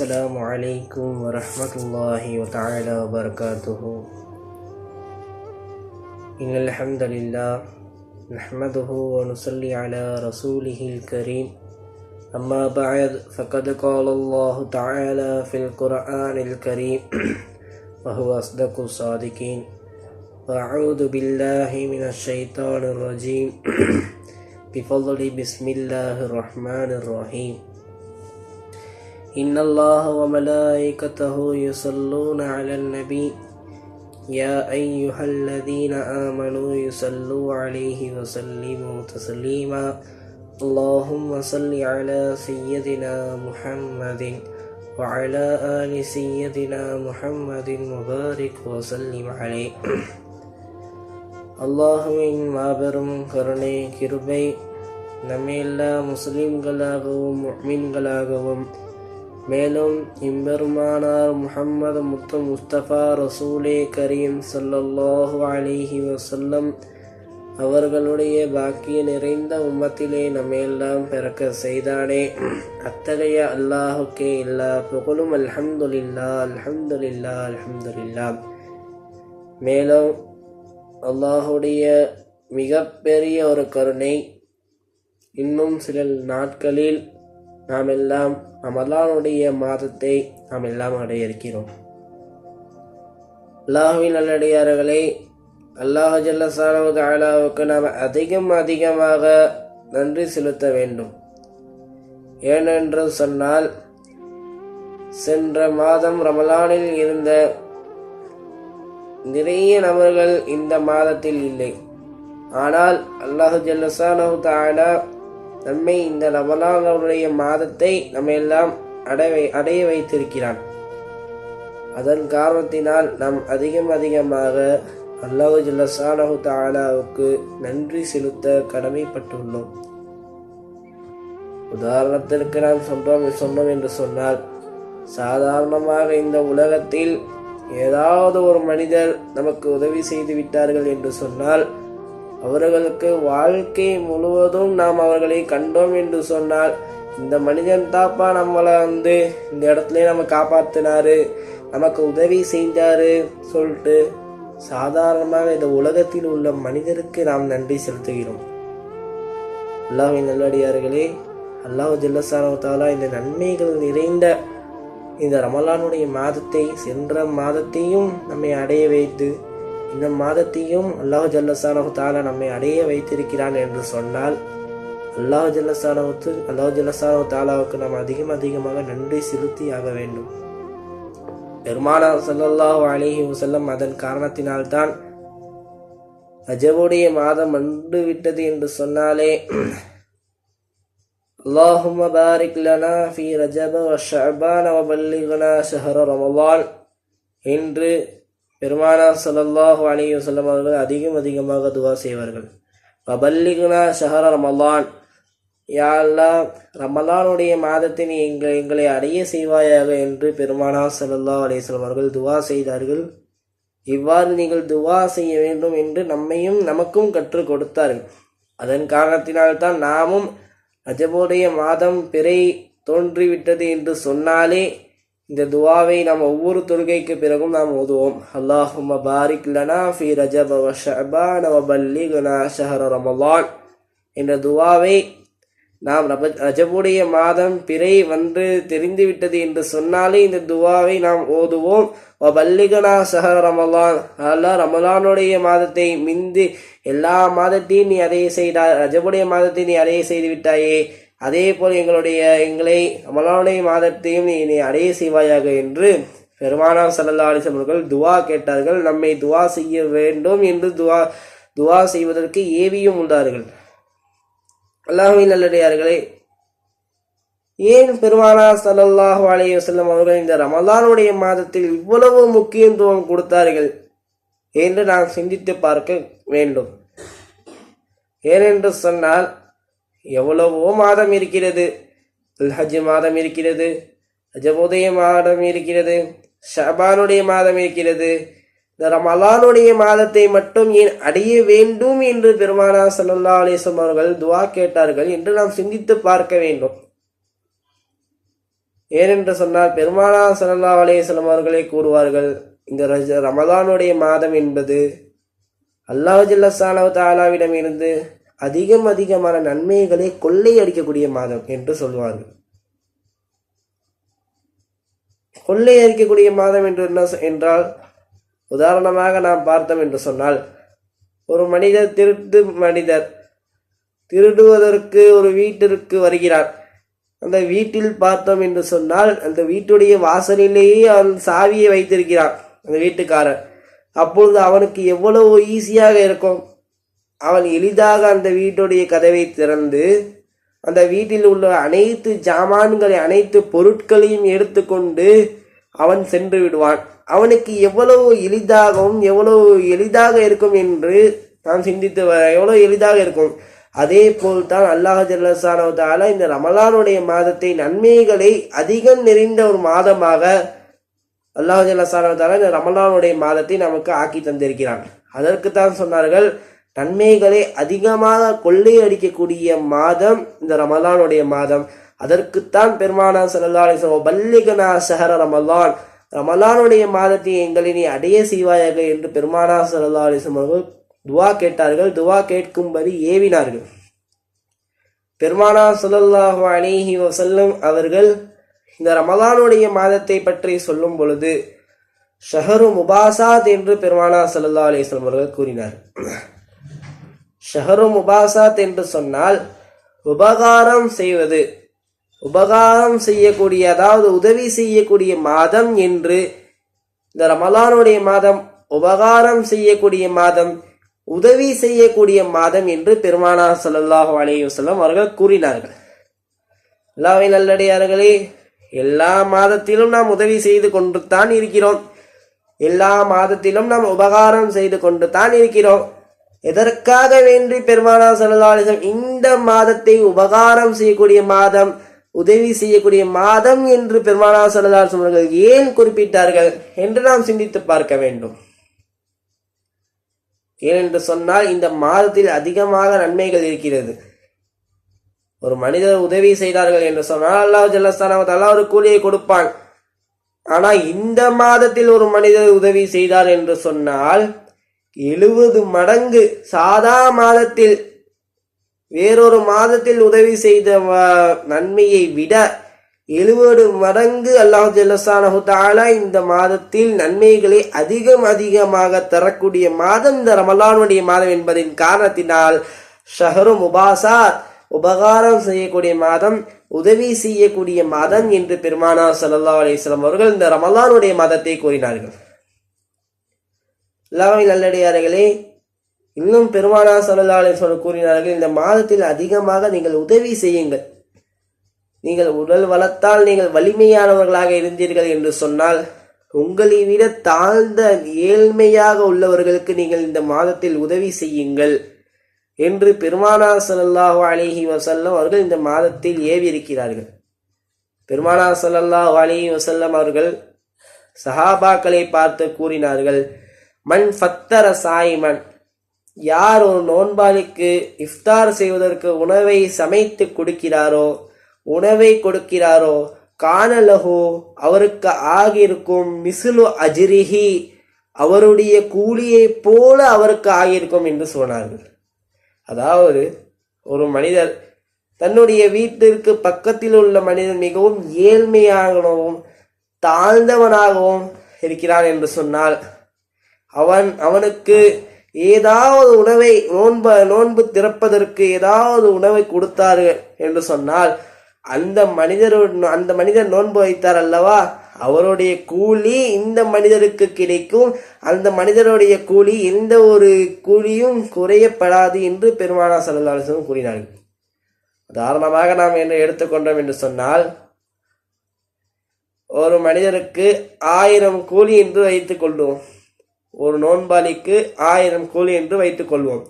السلام عليكم ورحمة الله وتعالى وبركاته. إن الحمد لله نحمده ونصلي على رسوله الكريم. أما بعد فقد قال الله تعالى في القرآن الكريم وهو أصدق الصادقين. وأعوذ بالله من الشيطان الرجيم. بفضل بسم الله الرحمن الرحيم. إن الله وملائكته يصلون على النبي يا أيها الذين آمنوا يصلوا عليه وسلموا تسليما اللهم صل على سيدنا محمد وعلى آل سيدنا محمد وبارك وسلم عليه அல்லாஹுவின் மாபெரும் கருணை கிருபை நம்மெல்லா முஸ்லிம்களாகவும் முக்மீன்களாகவும் மேலும் இம்பெருமானார் முஹம்மது முத்து முஸ்தபா ரசூலே கரீம் சல்லல்லாஹு அலிஹி வசல்லம் அவர்களுடைய பாக்கிய நிறைந்த உம்மத்திலே நம்மையெல்லாம் பிறக்க செய்தானே. அத்தகைய அல்லாஹுக்கே இல்லா புகழும். அல்ஹம்துலில்லா அல்ஹம்துலில்லா அல்ஹம்துலில்லா மேலும் அல்லாஹுடைய மிகப்பெரிய ஒரு கருணை இன்னும் சில நாட்களில் நாம் எல்லாம் ரமலானுடைய மாதத்தை நாம் எல்லாம் அடைய இருக்கிறோம் அல்லாஹுவின் நல்லடியார்களே அல்லாஹ் ஜல்லசானவு தாலாவுக்கு நாம் அதிகம் அதிகமாக நன்றி செலுத்த வேண்டும். ஏனென்று சொன்னால் சென்ற மாதம் ரமலானில் இருந்த நிறைய நபர்கள் இந்த மாதத்தில் இல்லை. ஆனால் அல்லாஹு ஜல்லசானவு தாலா நம்மை இந்த ரமலானுடைய மாதத்தை நம்ம எல்லாம் அடைய அடைய வைத்திருக்கிறான். அதன் காரணத்தினால் நாம் அதிகம் அதிகமாக அல்லாஹு ஜல்லசானு தாலாவுக்கு நன்றி செலுத்த கடமைப்பட்டுள்ளோம். உதாரணத்திற்கு நாம் சொல்றோம் சொன்னோம் என்று சொன்னால் சாதாரணமாக இந்த உலகத்தில் ஏதாவது ஒரு மனிதர் நமக்கு உதவி செய்து விட்டார்கள் என்று சொன்னால் அவர்களுக்கு வாழ்க்கை முழுவதும் நாம் அவர்களை கண்டோம் என்று சொன்னால் இந்த மனிதன் தாப்பா நம்மளை வந்து இந்த இடத்துல நம்ம காப்பாத்தினாரு நமக்கு உதவி செஞ்சாரு சொல்லிட்டு சாதாரணமாக இந்த உலகத்தில் உள்ள மனிதருக்கு நாம் நன்றி செலுத்துகிறோம். அல்லாஹின் நல்லடியார்களே அல்லாஹ் ஜல்லசானவத்தாலா இந்த நன்மைகள் நிறைந்த இந்த ரமலானுடைய மாதத்தை சென்ற மாதத்தையும் நம்மை அடைய வைத்து இந்த மாதத்தையும் அல்லாஹ் ஜல்லசானவு தாலா நம்மை அடைய வைத்திருக்கிறான் என்று சொன்னால் அல்லாஹ் ஜல்லசானவுக்கு அல்லாஹ் ஜல்லசானவு தாலாவுக்கு நாம் அதிகம் அதிகமாக நன்றி செலுத்தி ஆக வேண்டும் பெருமானா சல்லல்லாஹு அலிஹி வசல்லம் அதன் காரணத்தினால்தான் ரஜபுடைய மாதம் வந்து விட்டது என்று சொன்னாலே اللهم بارك لنا في رجب وشعبان وبلغنا شهر رمضان என்று பெருமானா சல்லல்லாஹு அலைஹி வல்லம் அவர்கள் அதிகம் அதிகமாக துவா செய்வார்கள். பபல்லிகுனா ஷஹர ரமலான். யாழ்லா ரமலானுடைய மாதத்தை நீ எங்களை எங்களை அடைய செய்வாயாக என்று பெருமானா சல்லல்லாஹு அலைஹி அவர்கள் துவா செய்தார்கள். இவ்வாறு நீங்கள் துவா செய்ய வேண்டும் என்று நம்மையும் நமக்கும் கற்றுக் கொடுத்தார்கள். அதன் காரணத்தினால்தான் நாமும் அஜபோடைய மாதம் பிறை தோன்றிவிட்டது என்று சொன்னாலே இந்த துவாவை நாம் ஒவ்வொரு தொழுகைக்கு பிறகும் நாம் ஓதுவோம். அல்லாஹும்ம பாரிக் லனா ஃபி ரஜப வ ஷஅபான வ பல்லிகுனா ஷஹர ரமலான் என்ற துவாவை நாம் ரப ரஜபுடைய மாதம் பிறை வந்து தெரிந்துவிட்டது என்று சொன்னாலே இந்த துவாவை நாம் ஓதுவோம். வ பல்லிகனா ஷஹர ரமலான் அல்லாஹ் ரமலானுடைய மாதத்தை மிந்து எல்லா மாதத்தையும் நீ அதையே செய்தாய் ரஜபுடைய மாதத்தை நீ அதையே செய்து விட்டாயே அதே போல் எங்களுடைய எங்களை ரமலானுடைய மாதத்தையும் நீ நீ அடைய செய்வாயாக என்று பெருமானார் சல்லா அலிசம் அவர்கள் துவா கேட்டார்கள். நம்மை துவா செய்ய வேண்டும் என்று துவா துவா செய்வதற்கு ஏவியும் உள்ளார்கள் அல்லாஹின் நல்லடியார்களே ஏன் பெருமானார் சல்லல்லாஹு அலைய வஸல்லம் அவர்கள் இந்த ரமலானுடைய மாதத்தில் இவ்வளவு முக்கியத்துவம் கொடுத்தார்கள் என்று நாம் சிந்தித்து பார்க்க வேண்டும். ஏனென்று சொன்னால் எவ்வளவோ மாதம் இருக்கிறது. துல்ஹஜ் மாதம் இருக்கிறது. ரஜபோதய மாதம் இருக்கிறது. ஷபானுடைய மாதம் இருக்கிறது. இந்த ரமலானுடைய மாதத்தை மட்டும் ஏன் அடைய வேண்டும் என்று பெருமானா சல்லா அலிஸ்லம் அவர்கள் துவா கேட்டார்கள் என்று நாம் சிந்தித்து பார்க்க வேண்டும். ஏனென்று சொன்னால் பெருமானா சல்லா அலேஸ்லம் அவர்களே கூறுவார்கள் இந்த ரஜ ரமலானுடைய மாதம் என்பது அல்லாஹ் ஜல்லசானவ தாலாவிடம் இருந்து அதிகம் அதிகமான நன்மைகளை கொள்ளையடிக்கக்கூடிய மாதம் என்று சொல்வார்கள். கொள்ளையடிக்கக்கூடிய மாதம் என்று என்ன என்றால் உதாரணமாக நாம் பார்த்தோம் என்று சொன்னால் ஒரு மனிதர் திருட்டு மனிதர் திருடுவதற்கு ஒரு வீட்டிற்கு வருகிறார். அந்த வீட்டில் பார்த்தோம் என்று சொன்னால் அந்த வீட்டுடைய வாசலிலேயே அவன் சாவியை வைத்திருக்கிறான் அந்த வீட்டுக்காரர். அப்பொழுது அவனுக்கு எவ்வளவு ஈஸியாக இருக்கும்? அவன் எளிதாக அந்த வீட்டுடைய கதவை திறந்து அந்த வீட்டில் உள்ள அனைத்து ஜாமான்களை அனைத்து பொருட்களையும் எடுத்துக்கொண்டு அவன் சென்று விடுவான். அவனுக்கு எவ்வளவு எளிதாகவும் எவ்வளவு எளிதாக இருக்கும் என்று நான் சிந்தித்து வர எவ்வளவு எளிதாக இருக்கும். அதே போல்தான் அல்லாஹ் ஜல்லசானவத்தால இந்த ரமலானுடைய மாதத்தை நன்மைகளை அதிகம் நிறைந்த ஒரு மாதமாக அல்லாஹ் ஜல்லசானவத்தால இந்த ரமலானுடைய மாதத்தை நமக்கு ஆக்கி தந்திருக்கிறான். அதற்கு தான் சொன்னார்கள் நன்மைகளை அதிகமாக கொள்ளையடிக்கக்கூடிய மாதம் இந்த ரமலானுடைய மாதம். அதற்குத்தான் பெருமானா சல்லா பல்லிகனா சஹர ரமலான். ரமலானுடைய மாதத்தை எங்களை நீ அடைய செய்வாயாக என்று பெருமானா சல்லா அலிஸ்லாம் அவர்கள் துவா கேட்டார்கள். துவா கேட்கும்படி ஏவினார்கள். பெருமானா ஸல்லல்லாஹு அலைஹி வசல்லம் அவர்கள் இந்த ரமலானுடைய மாதத்தை பற்றி சொல்லும் பொழுது ஷஹரு முபாசாத் என்று பெருமானா சல்லா அலிஸ்லம் அவர்கள் கூறினார் ஷஹரு முபாசாத் என்று சொன்னால் உபகாரம் செய்வது. உபகாரம் செய்யக்கூடிய அதாவது உதவி செய்யக்கூடிய மாதம் என்று இந்த ரமலானுடைய மாதம் உபகாரம் செய்யக்கூடிய மாதம் உதவி செய்யக்கூடிய மாதம் என்று பெருமானா ஸல்லல்லாஹு அலைஹி வஸல்லம் அவர்கள் கூறினார்கள். எல்லாவை நல்லடியார்களே எல்லா மாதத்திலும் நாம் உதவி செய்து கொண்டு தான் இருக்கிறோம். எல்லா மாதத்திலும் நாம் உபகாரம் செய்து கொண்டு தான் இருக்கிறோம். எதற்காக வேண்டி பெருமானா ஸல்லல்லாஹு இந்த மாதத்தை உபகாரம் செய்யக்கூடிய மாதம் உதவி செய்யக்கூடிய மாதம் என்று பெருமானா ஸல்லல்லாஹு அவர்கள் ஏன் குறிப்பிட்டார்கள் என்று நாம் சிந்தித்து பார்க்க வேண்டும். ஏனென்று சொன்னால் இந்த மாதத்தில் அதிகமாக நன்மைகள் இருக்கிறது. ஒரு மனிதர் உதவி செய்தார்கள் என்று சொன்னால் அல்லாஹ் ஜல்லஸ்தான ஒரு கூலியை கொடுப்பான். ஆனால் இந்த மாதத்தில் ஒரு மனிதர் உதவி செய்தார் என்று சொன்னால் எழுபது மடங்கு சாதா மாதத்தில் வேறொரு மாதத்தில் உதவி செய்த வ- நன்மையை விட எழுபது மடங்கு அல்லாஹ் ஜல்லசானஹு தஆலா இந்த மாதத்தில் நன்மைகளை அதிகம் அதிகமாக தரக்கூடிய மாதம் இந்த ரமலானுடைய மாதம் என்பதின் காரணத்தினால் ஷஹரு முபாசாத் உபகாரம் செய்யக்கூடிய மாதம் உதவி செய்யக்கூடிய மாதம் என்று பெருமானா சல்லா அலிஸ்லாம் அவர்கள் இந்த ரமலானுடைய மாதத்தை கூறினார்கள். எல்லாமே நல்லடியார்களே இன்னும் பெருமானா சொல்லலாளர் சொல்ல கூறினார்கள் இந்த மாதத்தில் அதிகமாக நீங்கள் உதவி செய்யுங்கள். நீங்கள் உடல் வளத்தால் நீங்கள் வலிமையானவர்களாக இருந்தீர்கள் என்று சொன்னால் உங்களை விட தாழ்ந்த ஏழ்மையாக உள்ளவர்களுக்கு நீங்கள் இந்த மாதத்தில் உதவி செய்யுங்கள் என்று பெருமானா ஸல்லல்லாஹு அலிஹி வசல்லம் அவர்கள் இந்த மாதத்தில் ஏவி இருக்கிறார்கள் பெருமானா ஸல்லல்லாஹு அலிஹி வசல்லம் அவர்கள் சஹாபாக்களை பார்த்து கூறினார்கள் மண் ஃபத்தர சாய்மன். யார் ஒரு நோன்பாளிக்கு இஃப்தார் செய்வதற்கு உணவை சமைத்து கொடுக்கிறாரோ உணவை கொடுக்கிறாரோ காணலகோ அவருக்கு ஆகியிருக்கும் மிசுலு அஜிரிஹி அவருடைய கூலியைப் போல அவருக்கு ஆகியிருக்கும் என்று சொன்னார்கள். அதாவது ஒரு மனிதர் தன்னுடைய வீட்டிற்கு பக்கத்தில் உள்ள மனிதன் மிகவும் ஏழ்மையாகவும் தாழ்ந்தவனாகவும் இருக்கிறான் என்று சொன்னால் அவன் அவனுக்கு ஏதாவது உணவை நோன்பு நோன்பு திறப்பதற்கு ஏதாவது உணவை கொடுத்தார்கள் என்று சொன்னால் அந்த மனிதர் அந்த மனிதர் நோன்பு வைத்தார் அல்லவா? அவருடைய கூலி இந்த மனிதருக்கு கிடைக்கும். அந்த மனிதருடைய கூலி எந்த ஒரு கூலியும் குறையப்படாது என்று பெருமானா சல்லாசனம் கூறினார்கள். உதாரணமாக நாம் என்ன எடுத்துக்கொண்டோம் என்று சொன்னால் ஒரு மனிதருக்கு ஆயிரம் கூலி என்று வைத்துக் கொள்வோம். ஒரு நோன்பாளிக்கு ஆயிரம் கூலி என்று வைத்துக் கொள்வோம்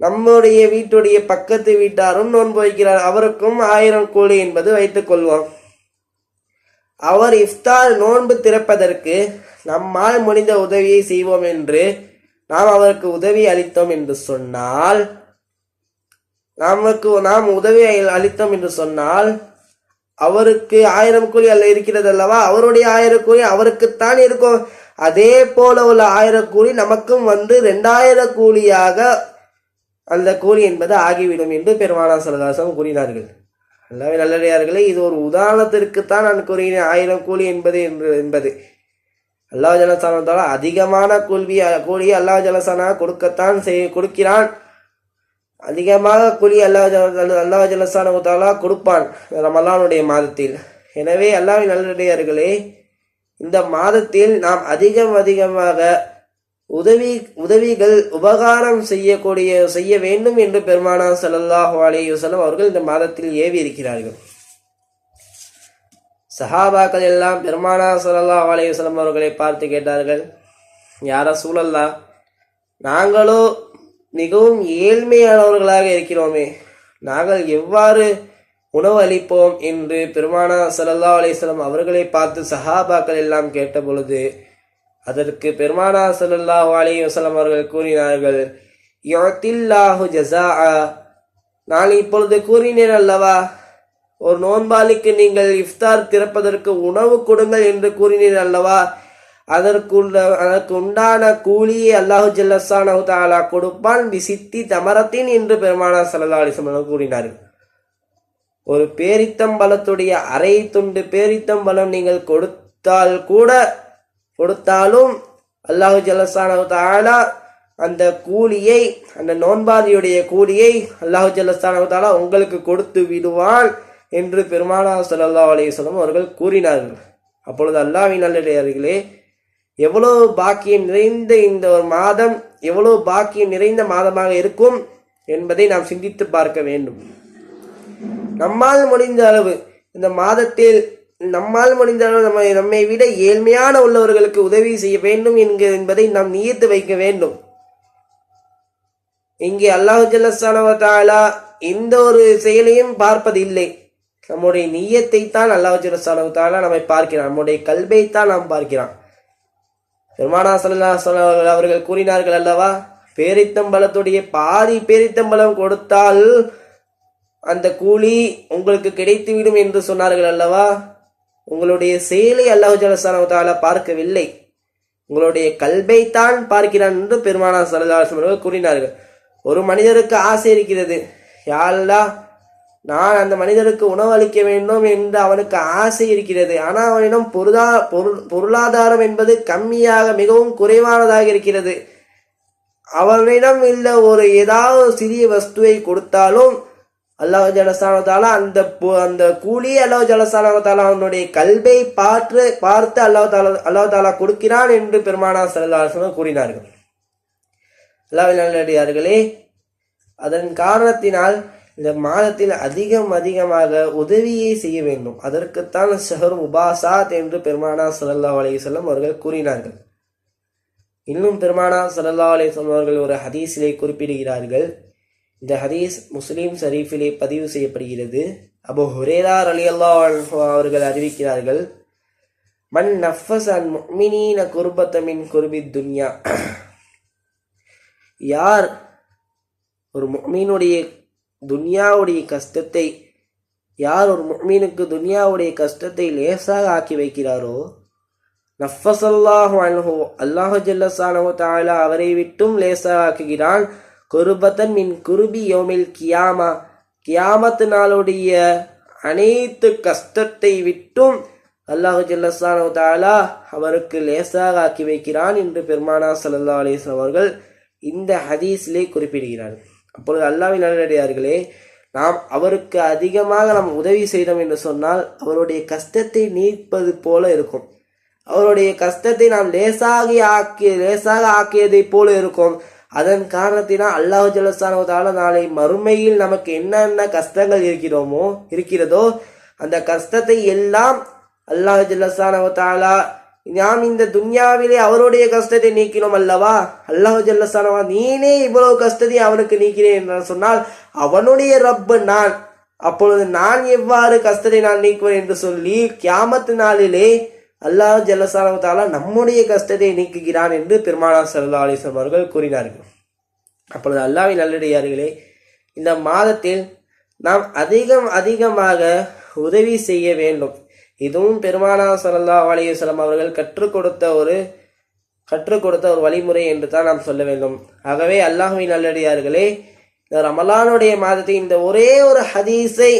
நம்முடைய வீட்டுடைய பக்கத்து வீட்டாரும் நோன்பு வைக்கிறார். அவருக்கும் ஆயிரம் கூலி என்பது வைத்துக் கொள்வோம் அவர் இஃப்தார் நோன்பு திறப்பதற்கு நம்மால் முடிந்த உதவியை செய்வோம் என்று நாம் அவருக்கு உதவி அளித்தோம் என்று சொன்னால் நமக்கு நாம் உதவி அளித்தோம் என்று சொன்னால் அவருக்கு ஆயிரம் கூலி அல்ல இருக்கிறது அல்லவா? அவருடைய ஆயிரம் கூலி அவருக்குத்தான் இருக்கும். அதே போல உள்ள ஆயிரம் கூலி நமக்கும் வந்து ரெண்டாயிரம் கூலியாக அந்த கூலி என்பது ஆகிவிடும் என்று பெருமானா சலதாசம் கூறினார்கள். அல்லாவே நல்லடியார்களே இது ஒரு உதாரணத்திற்குத்தான் நான் கூறினேன் ஆயிரம் கூலி என்பது என்று என்பது. அல்லாஹ் ஜலசானத்தால் அதிகமான கூலி கூலி அல்லாஹ் ஜலசானா கொடுக்கத்தான் செய் கொடுக்கிறான். அதிகமாக கூலி அல்லாஹ் ஜல அல்லாஹ் ஜலசானத்தாலா கொடுப்பான் ரமலானுடைய மாதத்தில். எனவே அல்லாவின் நல்லடியார்களே இந்த மாதத்தில் நாம் அதிகம் அதிகமாக உதவி உதவிகள் உபகாரம் செய்யக்கூடிய செய்ய வேண்டும் என்று பெருமானா ஸல்லல்லாஹு அலைஹி வஸல்லம் அவர்கள் இந்த மாதத்தில் ஏவி இருக்கிறார்கள். சஹாபாக்கள் எல்லாம் பெருமானா ஸல்லல்லாஹு அலைஹி அவர்களை பார்த்து கேட்டார்கள் யார சூழல்லா நாங்களோ மிகவும் ஏழ்மையானவர்களாக இருக்கிறோமே நாங்கள் எவ்வாறு உணவு அளிப்போம் என்று பெருமானா சல்லா அலைஹி அவர்களை பார்த்து சஹாபாக்கள் எல்லாம் கேட்ட பொழுது அதற்கு பெருமானா சல்லா அலி வசலம் அவர்கள் கூறினார்கள் யுத்தில்லாஹு ஜஸாஅ. நான் இப்பொழுது கூறினேன் அல்லவா ஒரு நோன்பாளிக்கு நீங்கள் இஃப்தார் திறப்பதற்கு உணவு கொடுங்கள் என்று கூறினீர் அல்லவா அதற்குள்ள அதற்கு உண்டான கூலியை அல்லாஹு ஜல்லசானஹு தாலா கொடுப்பான் பிசித்தி தமரத்தின் என்று பெருமானா சல்லா அலிஸ்லம் கூறினார்கள். ஒரு பேரித்தம்பலத்துடைய அரை துண்டு பேரித்தம்பலம் நீங்கள் கொடுத்தால் கூட கொடுத்தாலும் அல்லாஹு ஜல்லசானஹு அந்த கூலியை அந்த நோன்பாதியுடைய கூலியை அல்லாஹு ஜல்லசானஹு உங்களுக்கு கொடுத்து விடுவான் என்று பெருமானா சல்லா அலையம் அவர்கள் கூறினார்கள். அப்பொழுது அல்லாவின் நல்லடியார்களே எவ்வளோ பாக்கியம் நிறைந்த இந்த ஒரு மாதம் எவ்வளோ பாக்கியம் நிறைந்த மாதமாக இருக்கும் என்பதை நாம் சிந்தித்து பார்க்க வேண்டும். நம்மால் முடிந்த அளவு இந்த மாதத்தில் நம்மால் முடிந்த அளவு நம்ம நம்மை விட ஏழ்மையான உள்ளவர்களுக்கு உதவி செய்ய வேண்டும் என்கிற என்பதை நாம் நியத்து வைக்க வேண்டும். இங்கே அல்லாஹு ஜல்லசானவத்தாலா எந்த ஒரு செயலையும் பார்ப்பதில்லை. நம்முடைய நீயத்தை தான் அல்லாஹ் ஜல்லசானவத்தாலா நம்மை பார்க்கிறான். நம்முடைய கல்வை தான் நாம் பார்க்கிறான். பெருமானா சல்லா அவர்கள் கூறினார்கள் அல்லவா பேரித்தம்பலத்துடைய பாதி பேரித்தம்பலம் கொடுத்தால் அந்த கூலி உங்களுக்கு கிடைத்துவிடும் என்று சொன்னார்கள் அல்லவா? உங்களுடைய செயலை அல்லாஹு ஜலசானவத்தால பார்க்கவில்லை. உங்களுடைய கல்வை தான் பார்க்கிறான் என்று பெருமானா சரதாசம் அவர்கள் கூறினார்கள். ஒரு மனிதருக்கு ஆசை இருக்கிறது. யாழ்லா நான் அந்த மனிதருக்கு உணவு அளிக்க வேண்டும் என்று அவனுக்கு ஆசை இருக்கிறது. ஆனால் அவனிடம் பொருளா பொருள் பொருளாதாரம் என்பது கம்மியாக மிகவும் குறைவானதாக இருக்கிறது. அவனிடம் உள்ள ஒரு ஏதாவது சிறிய வஸ்துவை கொடுத்தாலும் அல்லாஹ் ஜலசானத்தால அந்த அந்த கூலி அல்லாஹ் ஜலசானத்தால அவனுடைய கல்வை பார்த்து பார்த்து அல்லாஹ் தாலா அல்லாஹ் தாலா கொடுக்கிறான் என்று பெருமானா சல்லாஹ் கூறினார்கள். அல்லாஹ் நல்லடியார்களே அதன் காரணத்தினால் இந்த மாதத்தில் அதிகம் அதிகமாக உதவியை செய்ய வேண்டும். அதற்குத்தான் ஷஹர் உபாசாத் என்று பெருமானா சல்லா அலைஹி அவர்கள் கூறினார்கள். இன்னும் பெருமானா சல்லா அலைஹி அவர்கள் ஒரு ஹதீஸிலே குறிப்பிடுகிறார்கள். இந்த ஹதீஸ் முஸ்லீம் ஷரீஃபிலே பதிவு செய்யப்படுகிறது. அபு ஹுரேரா ரலியல்லாஹு அன்ஹு அவர்கள் அறிவிக்கிறார்கள் மன் நஃபஸ் அன் முக்மினீன குருபத்தமின் குருபி குர்பி துன்யா. யார் ஒரு முக்மீனுடைய துன்யாவுடைய கஷ்டத்தை யார் ஒரு முக்மீனுக்கு துன்யாவுடைய கஷ்டத்தை லேசாக ஆக்கி வைக்கிறாரோ நஃபஸ் அல்லாஹு அன்ஹோ அல்லாஹு ஜல்லசானஹு தஆலா அவரை விட்டும் லேசாக ஆக்குகிறான். குருபத்தன் மின் குருபி யோமில் கியாமா கியாமத்து நாளுடைய அனைத்து கஷ்டத்தை விட்டும் அல்லாஹு ஜல்லசானஹு தஆலா அவருக்கு லேசாக ஆக்கி வைக்கிறான் என்று பெருமானா சல்லா அலைஹி அவர்கள் இந்த ஹதீஸிலே குறிப்பிடுகிறார்கள். அப்பொழுது அல்லாஹ்வின் நல்லடியார்களே நாம் அவருக்கு அதிகமாக நாம் உதவி செய்தோம் என்று சொன்னால் அவருடைய கஷ்டத்தை நீப்பது போல இருக்கும். அவருடைய கஷ்டத்தை நாம் லேசாகி ஆக்கி லேசாக ஆக்கியதைப் போல இருக்கும். அதன் காரணத்தினால் அல்லாஹ் ஜலசானவதால நாளை மறுமையில் நமக்கு என்னென்ன கஷ்டங்கள் இருக்கிறோமோ இருக்கிறதோ அந்த கஷ்டத்தை எல்லாம் அல்லாஹ் ஜல்லசானவத்தாலா நாம் இந்த துன்யாவிலே அவருடைய கஷ்டத்தை நீக்கினோம் அல்லவா? அல்லாஹு ஜல்லசானவா நீனே இவ்வளவு கஷ்டத்தை அவனுக்கு நீக்கிறேன் என்று சொன்னால் அவனுடைய ரப்பு நான். அப்பொழுது நான் எவ்வாறு கஷ்டத்தை நான் நீக்குவேன் என்று சொல்லி கியாமத்து நாளிலே அல்லாஹ் ஜல்லசானவத்தாலா நம்முடைய கஷ்டத்தை நீக்குகிறான் என்று பெருமானா சல்லா அலிஸ்லாம் அவர்கள் கூறினார்கள். அப்பொழுது அல்லாவின் நல்லடியார்களே இந்த மாதத்தில் நாம் அதிகம் அதிகமாக உதவி செய்ய வேண்டும். இதுவும் பெருமானா சல்லா அலைஹி அவர்கள் கற்றுக் கொடுத்த ஒரு கற்றுக் கொடுத்த ஒரு வழிமுறை என்று தான் நாம் சொல்ல வேண்டும். ஆகவே அல்லாஹுவின் நல்லடியார்களே இந்த ரமலானுடைய மாதத்தை இந்த ஒரே ஒரு ஹதீஸை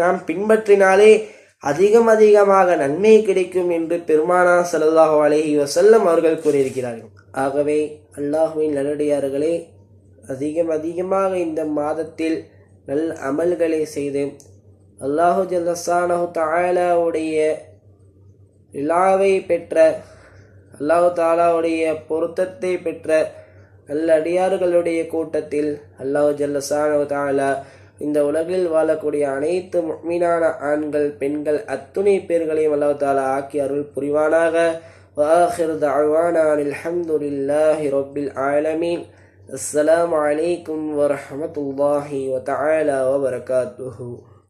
நாம் பின்பற்றினாலே அதிகம் அதிகமாக நன்மை கிடைக்கும் என்று பெருமானா ஸல்லல்லாஹு அலைஹி வஸல்லம் அவர்கள் கூறியிருக்கிறார்கள். ஆகவே அல்லாஹுவின் நல்லடியார்களே அதிகம் அதிகமாக இந்த மாதத்தில் நல் அமல்களை செய்து அல்லாஹு ஜல்லசானஹு தாலாவுடைய விழாவை பெற்ற அல்லாஹு தாலாவுடைய பொருத்தத்தை பெற்ற நல்ல அடியார்களுடைய கூட்டத்தில் அல்லாஹு ஜல்லசானஹு தாலா இந்த உலகில் வாழக்கூடிய அனைத்து முக்மீனான ஆண்கள் பெண்கள் அத்துணை பேர்களையும் அல்லாஹு தாலா ஆக்கி அருள் புரிவானாக وآخر دعوانا أن الحمد لله رب العالمين السلام عليكم ورحمة الله وتعالى وبركاته